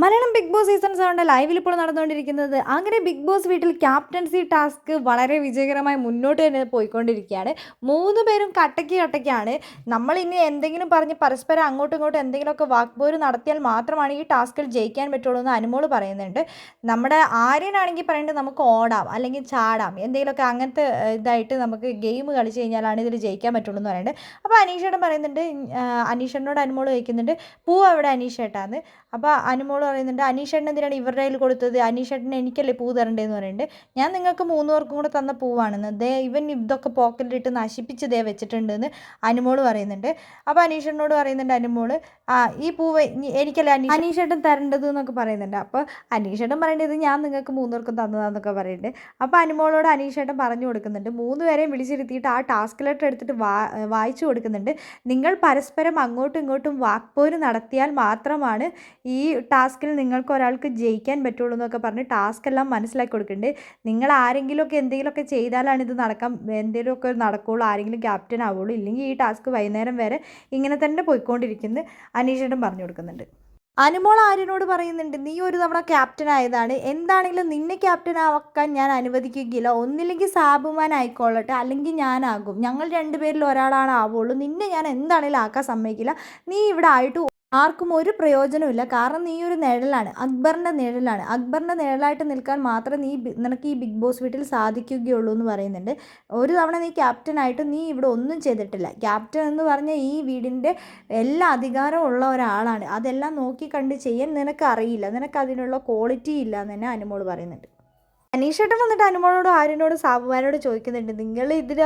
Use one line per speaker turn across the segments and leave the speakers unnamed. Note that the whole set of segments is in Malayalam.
മലയാളം ബിഗ് ബോസ് സീസൺ സെവന്റെ ലൈവിൽ ഇപ്പോൾ നടന്നുകൊണ്ടിരിക്കുന്നത്. അങ്ങനെ ബിഗ് ബോസ് വീട്ടിൽ ക്യാപ്റ്റൻസി ടാസ്ക് വളരെ വിജയകരമായി മുന്നോട്ട് തന്നെ പോയിക്കൊണ്ടിരിക്കുകയാണ്. മൂന്ന് പേരും കട്ടയ്ക്ക് കട്ടയ്ക്കാണ് നമ്മൾ ഇനി എന്തെങ്കിലും പറഞ്ഞ് പരസ്പരം അങ്ങോട്ടും ഇങ്ങോട്ടും എന്തെങ്കിലുമൊക്കെ വാക്പോര് നടത്തിയാൽ മാത്രമാണ് ഈ ടാസ്കിൽ ജയിക്കാൻ പറ്റുള്ളൂ എന്ന് അനുമോൾ പറയുന്നുണ്ട്. നമ്മുടെ ആര്യനാണെങ്കിൽ പറയുന്നത് നമുക്ക് ഓടാം അല്ലെങ്കിൽ ചാടാം. എന്തെങ്കിലുമൊക്കെ അങ്ങനത്തെ ഇതായിട്ട് നമുക്ക് ഗെയിം കളിച്ച് കഴിഞ്ഞാലാണ് ഇതിൽ ജയിക്കാൻ പറ്റുള്ളൂ എന്ന് പറയുന്നുണ്ട്. അപ്പോൾ അനീഷേട്ടൻ പറയുന്നുണ്ട് അനീഷേട്ടനോട് അനുമോൾ ചോദിക്കുന്നുണ്ട് പൂവ് അവിടെ അനീഷേട്ടാന്ന്? അപ്പോൾ പറയുന്നുണ്ട് അനീഷേട്ടൻ എന്തിനാണ് ഇവരുടെ കയ്യിൽ കൊടുത്തത്? അനീഷേട്ടൻ എനിക്കല്ലേ പൂ തരണ്ടേന്ന് പറയുന്നുണ്ട്. ഞാൻ നിങ്ങൾക്ക് മൂന്ന് പേർക്കും കൂടെ തന്ന പൂവാണെന്ന്. ദേ ഇവൻ ഇതൊക്കെ പോക്കറ്റിലിട്ട് നശിപ്പിച്ച് ദേ വെച്ചിട്ടുണ്ടെന്ന് അനുമോൾ പറയുന്നുണ്ട്. അപ്പോൾ അനീഷേട്ടനോട് പറയുന്നുണ്ട് അനുമോൾ ആ ഈ പൂവ് എനിക്കല്ലേ അനീഷ് അനീഷേട്ടൻ തരേണ്ടത് എന്നൊക്കെ പറയുന്നുണ്ട്. അപ്പോൾ അനീഷേട്ടൻ പറയേണ്ടത് ഞാൻ നിങ്ങൾക്ക് മൂന്ന് പേർക്കും തന്നതാന്നൊക്കെ പറയുന്നുണ്ട്. അപ്പോൾ അനുമോളോട് അനീഷേട്ടൻ പറഞ്ഞു കൊടുക്കുന്നുണ്ട് മൂന്ന് പേരെയും വിളിച്ചിരുത്തിയിട്ട് ആ ടാസ്ക് ലെറ്റർ എടുത്തിട്ട് വാ വായിച്ചു കൊടുക്കുന്നുണ്ട്. നിങ്ങൾ പരസ്പരം അങ്ങോട്ടും ഇങ്ങോട്ടും വാക്പോര് നടത്തിയാൽ മാത്രമാണ് ഈ ടാസ്കിൽ നിങ്ങൾക്ക് ഒരാൾക്ക് ജയിക്കാൻ പറ്റുള്ളൂ എന്നൊക്കെ പറഞ്ഞ് ടാസ്ക് എല്ലാം മനസ്സിലാക്കി കൊടുക്കുന്നുണ്ട്. നിങ്ങൾ ആരെങ്കിലുമൊക്കെ എന്തെങ്കിലുമൊക്കെ ചെയ്താലാണ് ഇത് നടക്കാം എന്തെങ്കിലുമൊക്കെ നടക്കുകയുള്ളൂ ആരെങ്കിലും ക്യാപ്റ്റൻ ആവുള്ളൂ ഇല്ലെങ്കിൽ ഈ ടാസ്ക് വൈകുന്നേരം വരെ ഇങ്ങനെ തന്നെ പോയിക്കൊണ്ടിരിക്കുന്നത് അനീഷേട്ടൻ പറഞ്ഞു കൊടുക്കുന്നുണ്ട്. അനുമോൾ ആര്യനോട് പറയുന്നുണ്ട് നീ ഒരു തവണ ക്യാപ്റ്റൻ ആയതാണ്. എന്താണെങ്കിലും നിന്നെ ക്യാപ്റ്റൻ ആക്കാൻ ഞാൻ അനുവദിക്കുകയില്ല. ഒന്നില്ലെങ്കിൽ സാബുമാൻ ആയിക്കൊള്ളട്ടെ അല്ലെങ്കിൽ ഞാനാകും. ഞങ്ങൾ രണ്ടുപേരിൽ ഒരാളാണ് ആവുള്ളൂ. നിന്നെ ഞാൻ എന്താണെങ്കിലും ആക്കാൻ സമ്മതിക്കില്ല. നീ ഇവിടെ ആയിട്ട് ആർക്കും ഒരു പ്രയോജനമില്ല കാരണം നീ ഒരു നിഴലാണ്. അക്ബറിന്റെ നിഴലാണ്. അക്ബറിന്റെ നിഴലായിട്ട് നിൽക്കാൻ മാത്രമേ നീ നിനക്ക് ഈ ബിഗ് ബോസ് വീട്ടിൽ സാധിക്കുകയുള്ളൂ എന്ന് പറയുന്നുണ്ട്. ഒരു തവണ നീ ക്യാപ്റ്റനായിട്ട് നീ ഇവിടെ ഒന്നും ചെയ്തിട്ടില്ല. ക്യാപ്റ്റൻ എന്ന് പറഞ്ഞാൽ ഈ വീടിന്റെ എല്ലാ അധികാരവും ഉള്ള ഒരാളാണ്. അതെല്ലാം നോക്കി കണ്ട് ചെയ്യാൻ നിനക്ക് അറിയില്ല. നിനക്ക് അതിനുള്ള ക്വാളിറ്റി ഇല്ല എന്ന് തന്നെ അനുമോൾ പറയുന്നുണ്ട്. അനീഷേട്ടൻ വന്നിട്ട് അനുമോളോട് ആര്യനോട് സാബുമാനോട് ചോദിക്കുന്നുണ്ട്. നിങ്ങൾ ഇതിൽ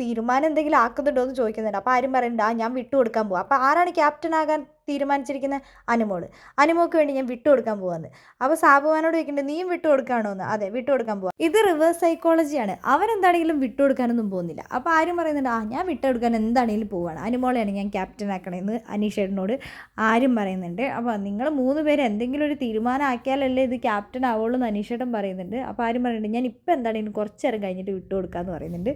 തീരുമാനം എന്തെങ്കിലും ആക്കുന്നുണ്ടോ? എന്ന് ചോദിക്കുന്നുണ്ട്. അപ്പോൾ ആരും ആ ഞാൻ വിട്ടുകൊടുക്കാൻ കൊടുക്കാൻ പോവാം. അപ്പോൾ ആരാണ് ക്യാപ്റ്റൻ ആകാൻ തീരുമാനിച്ചിരിക്കുന്നത് അനുമോൾ. അനുമോക്ക് വേണ്ടി ഞാൻ വിട്ടു കൊടുക്കാൻ പോവാന്ന്. അപ്പോൾ സാബുവാനോട് ചോദിക്കുന്നുണ്ട് നീയും വിട്ടു കൊടുക്കാണോ എന്ന്? അതെ വിട്ടു കൊടുക്കാൻ പോവാം. ഇത് റിവേഴ്സ് സൈക്കോളജിയാണ് അവൻ എന്താണെങ്കിലും വിട്ടു കൊടുക്കാനൊന്നും പോകുന്നില്ല. അപ്പോൾ ആരും പറയുന്നുണ്ട് ആ ഞാൻ വിട്ടു കൊടുക്കാൻ എന്താണെങ്കിലും പോവാണ്. അനുമോളെയാണ് ഞാൻ ക്യാപ്റ്റൻ ആക്കണമെന്ന് അനീഷേട്ടനോട് ആരും പറയുന്നുണ്ട്. അപ്പോൾ നിങ്ങൾ മൂന്ന് പേര് എന്തെങ്കിലും ഒരു തീരുമാനം ആക്കിയാലല്ലേ ഇത് ക്യാപ്റ്റൻ ആവുള്ളൂ എന്ന് അനീഷേട്ടൻ പറയുന്നുണ്ട്. അപ്പോൾ ആരും പറയുന്നുണ്ട് ഞാൻ ഇപ്പോൾ എന്താണെങ്കിലും കുറച്ചേരം കഴിഞ്ഞിട്ട് വിട്ടു കൊടുക്കാന്ന് പറയുന്നുണ്ട്.